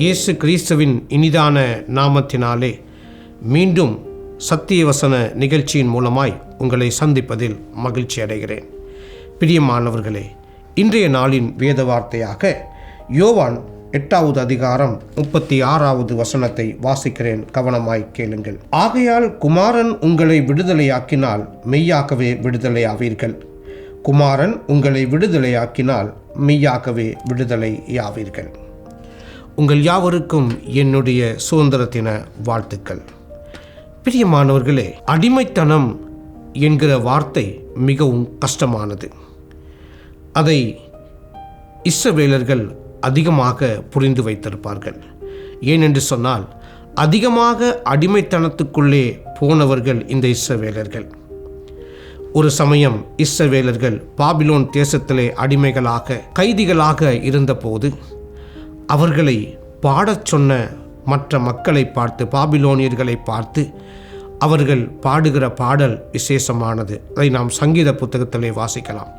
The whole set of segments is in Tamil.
இயேசு கிறிஸ்துவின் இனிதான நாமத்தினாலே மீண்டும் சத்தியவசன நிகழ்ச்சியின் மூலமாய் உங்களை சந்திப்பதில் மகிழ்ச்சி அடைகிறேன். பிரியமானவர்களே இன்றைய நாளின் வேத வார்த்தையாக யோவான் எட்டாவது அதிகாரம் முப்பத்தி ஆறாவது வசனத்தை வாசிக்கிறேன். கவனமாய் கேளுங்கள். ஆகையால் குமாரன் உங்களை விடுதலையாக்கினால் மெய்யாகவே விடுதலையாவீர்கள். குமாரன் உங்களை விடுதலையாக்கினால் மெய்யாகவே விடுதலையாவீர்கள். உங்கள் யாவருக்கும் என்னுடைய சுதந்திர தின வாழ்த்துக்கள். பிரியமானவர்களே அடிமைத்தனம் என்கிற வார்த்தை மிகவும் கஷ்டமானது. அதை இஸ்ரவேலர்கள் அதிகமாக புரிந்து வைத்திருப்பார்கள். ஏனென்று சொன்னால் அதிகமாக அடிமைத்தனத்துக்குள்ளே போனவர்கள் இந்த இஸ்ரவேலர்கள். ஒரு சமயம் இஸ்ரவேலர்கள் பாபிலோன் தேசத்திலே அடிமைகளாக கைதிகளாக இருந்தபோது அவர்களை பாடச் சொன்ன மற்ற மக்களை பார்த்து பாபிலோனியர்களை பார்த்து அவர்கள் பாடுகிற பாடல் விசேஷமானது. அதை நாம் சங்கீத புத்தகத்திலே வாசிக்கலாம்.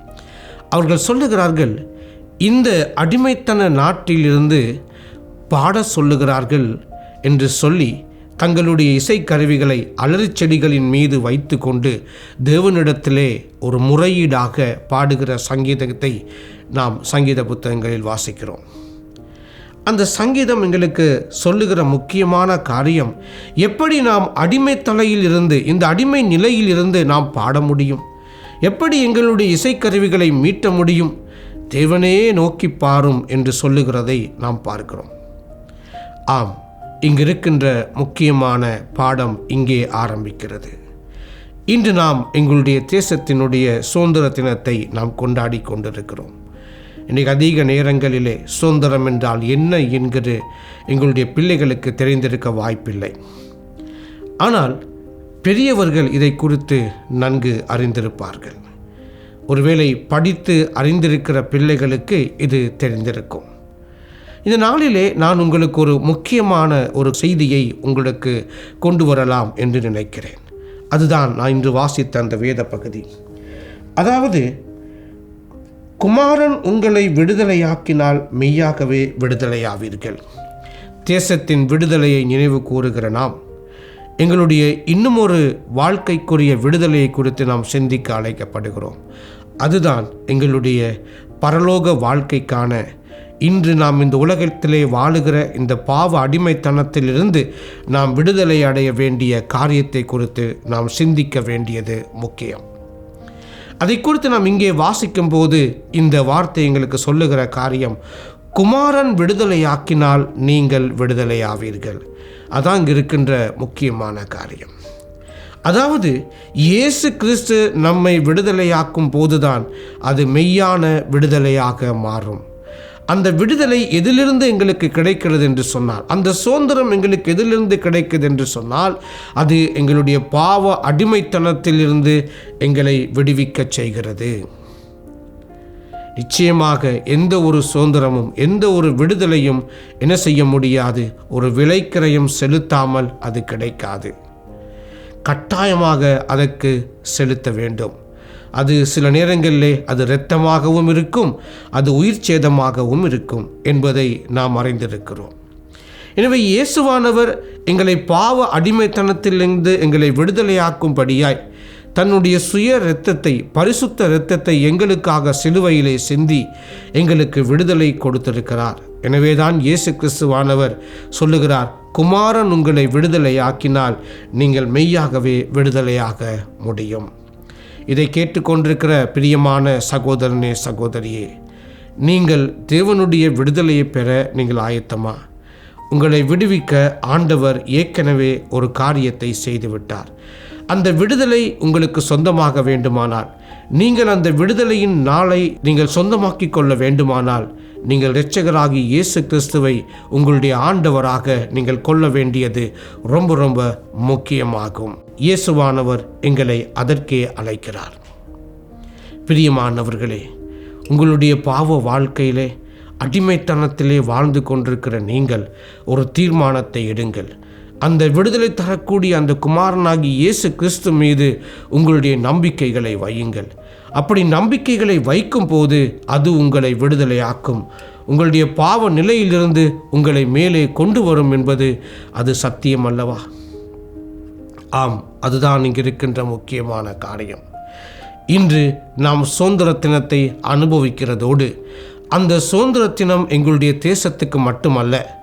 அவர்கள் சொல்லுகிறார்கள் இந்த அடிமைத்தன நாட்டிலிருந்து பாட சொல்லுகிறார்கள் என்று சொல்லி தங்களுடைய இசைக்கருவிகளை அலறி செடிகளின் மீது வைத்து கொண்டு தேவனிடத்திலே ஒரு முறையீடாக பாடுகிற சங்கீதத்தை நாம் சங்கீத புத்தகங்களில் வாசிக்கிறோம். அந்த சங்கீதம் எங்களுக்கு சொல்லுகிற முக்கியமான காரியம் எப்படி நாம் அடிமை தலையில் இருந்து இந்த அடிமை நிலையில் இருந்து நாம் பாட முடியும்? எப்படி எங்களுடைய இசைக்கருவிகளை மீட்ட முடியும்? தேவனே நோக்கி பாரும் என்று சொல்லுகிறதை நாம் பார்க்கிறோம். ஆம் இங்கு இருக்கின்ற முக்கியமான பாடம் இங்கே ஆரம்பிக்கிறது. இன்று நாம் எங்களுடைய தேசத்தினுடைய சுதந்திர தினத்தை நாம் கொண்டாடி கொண்டிருக்கிறோம். இன்றைக்கு அதிக நேரங்களிலே சுதந்திரம் என்றால் என்ன என்கிறது எங்களுடைய பிள்ளைகளுக்கு தெரிந்திருக்க வாய்ப்பில்லை. ஆனால் பெரியவர்கள் இதை குறித்து நன்கு அறிந்திருப்பார்கள். ஒருவேளை படித்து அறிந்திருக்கிற பிள்ளைகளுக்கு இது தெரிந்திருக்கும். இந்த நாளிலே நான் உங்களுக்கு ஒரு முக்கியமான ஒரு செய்தியை உங்களுக்கு கொண்டு வரலாம் என்று நினைக்கிறேன். அதுதான் நான் இன்று வாசித்த அந்த வேத பகுதி. அதாவது குமாரன் உங்களை விடுதலையாக்கினால் மெய்யாகவே விடுதலையாவீர்கள். தேசத்தின் விடுதலையை நினைவு கூறுகிற நாம் எங்களுடைய இன்னும் ஒரு வாழ்க்கைக்குரிய விடுதலையை குறித்து நாம் சிந்திக்க அழைக்கப்படுகிறோம். அதுதான் எங்களுடைய பரலோக வாழ்க்கைக்கான இன்று நாம் இந்த உலகத்திலே வாழுகிற இந்த பாவ அடிமைத்தனத்திலிருந்து நாம் விடுதலை அடைய வேண்டிய காரியத்தை குறித்து நாம் சிந்திக்க வேண்டியது முக்கியம். அதை குறித்து நாம் இங்கே வாசிக்கும் போது இந்த வார்த்தை எங்களுக்கு சொல்லுகிற காரியம் குமாரன் விடுதலையாக்கினால் நீங்கள் விடுதலையாவீர்கள். அதான் இங்கே இருக்கின்ற முக்கியமான காரியம். அதாவது இயேசு கிறிஸ்து நம்மை விடுதலையாக்கும் போதுதான் அது மெய்யான விடுதலையாக மாறும். அந்த விடுதலை எதிலிருந்து எங்களுக்கு கிடைக்கிறது என்று சொன்னால் அந்த சுதந்திரம் எங்களுக்கு எதிலிருந்து கிடைக்குது என்று சொன்னால் அது எங்களுடைய பாவ அடிமைத்தனத்திலிருந்து எங்களை விடுவிக்கச் செய்கிறது. நிச்சயமாக எந்த ஒரு சுதந்திரமும் எந்த ஒரு விடுதலையும் என்ன செய்ய முடியாது. ஒரு விலைக்கிரயம் செலுத்தாமல் அது கிடைக்காது. கட்டாயமாக அதற்கு செலுத்த வேண்டும். அது சில நேரங்களிலே அது இரத்தமாகவும் இருக்கும் அது உயிர் சேதமாகவும் இருக்கும் என்பதை நாம் அறிந்திருக்கிறோம். எனவே இயேசுவானவர் எங்களை பாவ அடிமைத்தனத்திலிருந்து எங்களை விடுதலையாக்கும்படியாய் தன்னுடைய சுய இரத்தத்தை பரிசுத்த இரத்தத்தை எங்களுக்காக சிலுவையிலே சிந்தி எங்களுக்கு விடுதலை கொடுத்திருக்கிறார். எனவேதான் இயேசு கிறிஸ்துவானவர் சொல்லுகிறார் குமாரன் உங்களை விடுதலையாக்கினால் நீங்கள் மெய்யாகவே விடுதலையாக முடியும். இதை கேட்டுக்கொண்டிருக்கிற பிரியமான சகோதரனே சகோதரியே நீங்கள் தேவனுடைய விடுதலையை பெற நீங்கள் ஆயத்தமா? உங்களை விடுவிக்க ஆண்டவர் ஏற்கனவே ஒரு காரியத்தை செய்துவிட்டார். அந்த விடுதலை உங்களுக்கு சொந்தமாக வேண்டுமானால் நீங்கள் அந்த விடுதலையின் நாளை நீங்கள் சொந்தமாக்கி கொள்ள வேண்டுமானால் நீங்கள் இரட்சகராகி இயேசு கிறிஸ்துவை உங்களுடைய ஆண்டவராக நீங்கள் கொள்ள வேண்டியது ரொம்ப ரொம்ப முக்கியமாகும். இயேசுவானவர் எங்களை அதற்கே அழைக்கிறார். பிரியமானவர்களே உங்களுடைய பாவ வாழ்க்கையிலே அடிமைத்தனத்திலே வாழ்ந்து கொண்டிருக்கிற நீங்கள் ஒரு தீர்மானத்தை எடுங்கள். அந்த விடுதலை தரக்கூடிய அந்த குமாரனாகி இயேசு கிறிஸ்து மீது உங்களுடைய நம்பிக்கைகளை வையுங்கள். அப்படி நம்பிக்கைகளை வைக்கும் போது அது உங்களை விடுதலையாக்கும். உங்களுடைய பாவ நிலையிலிருந்து உங்களை மேலே கொண்டு வரும் என்பது அது சத்தியம் அல்லவா? ஆம் அதுதான் இங்கு இருக்கின்ற முக்கியமான காரியம். இன்று நாம் சுதந்திர தினத்தை அனுபவிக்கிறதோடு அந்த சுதந்திர தினம் எங்களுடைய தேசத்துக்கு மட்டுமல்ல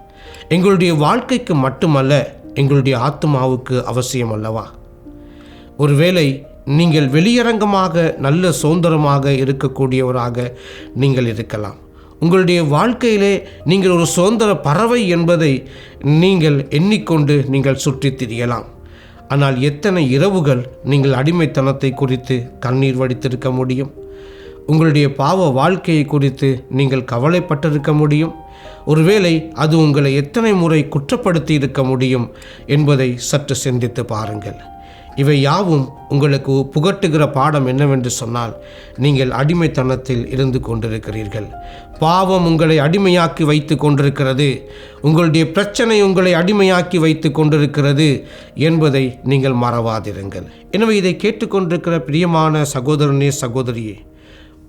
எங்களுடைய வாழ்க்கைக்கு மட்டுமல்ல எங்களுடைய ஆத்மாவுக்கு அவசியம் அல்லவா? ஒருவேளை நீங்கள் வெளியரங்கமாக நல்ல சுதந்திரமாக இருக்கக்கூடியவராக நீங்கள் இருக்கலாம். உங்களுடைய வாழ்க்கையிலே நீங்கள் ஒரு சுதந்திர பறவை என்பதை நீங்கள் எண்ணிக்கொண்டு நீங்கள் சுற்றித் திரியலாம். ஆனால் எத்தனை இரவுகள் நீங்கள் அடிமைத்தனத்தை குறித்து கண்ணீர் வடித்திருக்க முடியும்? உங்களுடைய பாவ வாழ்க்கையை குறித்து நீங்கள் கவலைப்பட்டிருக்க முடியும்? ஒருவேளை அது உங்களை எத்தனை முறை குற்றப்படுத்தி இருக்க முடியும் என்பதை சற்று சிந்தித்து பாருங்கள். இவை யாவும் உங்களுக்கு புகட்டுகிற பாடம் என்னவென்று சொன்னால் நீங்கள் அடிமைத்தனத்தில் இருந்து கொண்டிருக்கிறீர்கள். பாவம் உங்களை அடிமையாக்கி வைத்து கொண்டிருக்கிறது. உங்களுடைய பிரச்சனை உங்களை அடிமையாக்கி வைத்து கொண்டிருக்கிறது என்பதை நீங்கள் மறவாதிருங்கள். எனவே இதை கேட்டுக்கொண்டிருக்கிற பிரியமான சகோதரனே சகோதரியே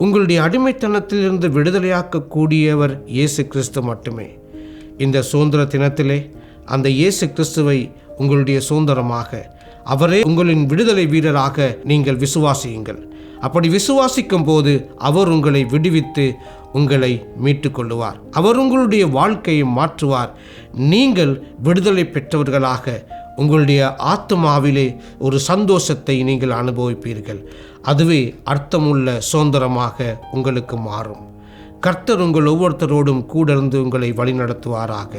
உங்களுடைய அடிமைத்தனத்திலிருந்து விடுதலையாக்கக்கூடியவர் இயேசு கிறிஸ்து மட்டுமே. இந்த சுதந்திர தினத்திலே அந்த இயேசு கிறிஸ்துவை உங்களுடைய சுதந்திரமாக அவரே உங்களின் விடுதலை வீரராக நீங்கள் விசுவாசியுங்கள். அப்படி விசுவாசிக்கும் போது அவர் உங்களை விடுவித்து உங்களை மீட்டு கொள்ளுவார் அவர் உங்களுடைய வாழ்க்கையை மாற்றுவார். நீங்கள் விடுதலை பெற்றவர்களாக உங்களுடைய ஆத்மாவிலே ஒரு சந்தோஷத்தை நீங்கள் அனுபவிப்பீர்கள். அதுவே அர்த்தமுள்ள சுதந்திரமாக உங்களுக்கு மாறும். கர்த்தர் உங்கள் ஒவ்வொருத்தரோடும் கூட இருந்து உங்களை வழிநடத்துவாராக.